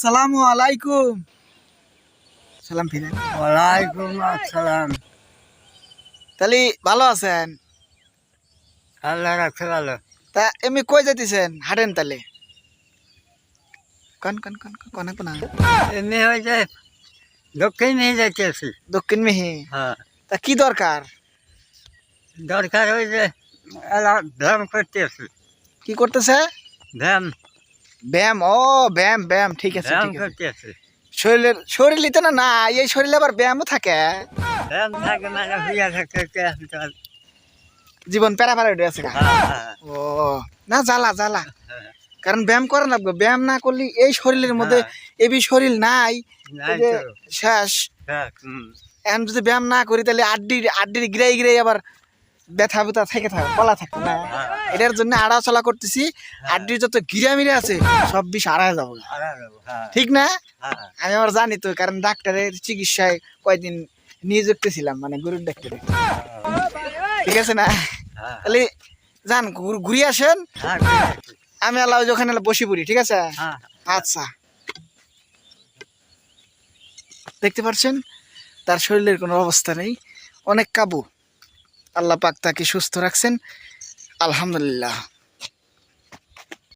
সালামু আলাইকুম। সালাম ফিরে। ওয়ালাইকুম আসসালাম। তাহলে ভালো আছেন? আল্লাহ রাখতে ভালো। তা এমনি কই যেতেছেন হাঁটেন তাহলে। কন কন কন কন কন? এমনি হয়েছে দক্ষিণ নিয়ে যাইতেছি। দক্ষিণ মেহি হ্যাঁ। তা কি দরকার? দরকার হয়েছে ব্যায়াম করতেছি। কি করতেছে? ব্যায়াম ব্যায়াম ও ব্যায়াম ব্যায়াম ঠিক আছে ঠিক আছে। শরীরের শরীর তো না না এই শরীরে আবার ব্যায়ামও থাকে? ব্যায়াম থাকে হইয়া থাকে জীবন প্যারা প্যারা উঠে আছে হ্যাঁ ও না জ্বালা জ্বালা। হ্যাঁ কারণ ব্যায়াম করা লাগবে ব্যায়াম না করলে এই শরীরের মধ্যে এবি শরীর নাই শেষ হ্যাঁ এখন যদি ব্যায়াম না করি তাহলে আড্ডির আড্ডির গিরাই গিরাই আবার ব্যথা ব্যথা থেকে থাকে কলা থাকে না। হ্যাঁ এটার জন্য আড়া চলা করতেছি আড্ডির যত গিরা মিরে আছে সব বিষ আড়ায় যাব হ্যাঁ ঠিক না? হ্যাঁ আমি আবার জানি তো কারণ ডাক্তারের চিকিৎসায় কয়দিন নিযুক্ত ছিলাম মানে গরুর ডাক্তারে। ঠিক আছে না? হ্যাঁ। তাহলে যান ঘুর- আসেন। হ্যাঁ। আমি আল্লাহ ওখানে বসি পড়ি ঠিক আছে? হ্যাঁ আচ্ছা। দেখতে পাচ্ছেন তার শরীরের কোনো অবস্থা নেই। অনেক কাবু। আল্লাহ পাক তাকে সুস্থ রাখছেন। আলহামদুলিল্লাহ।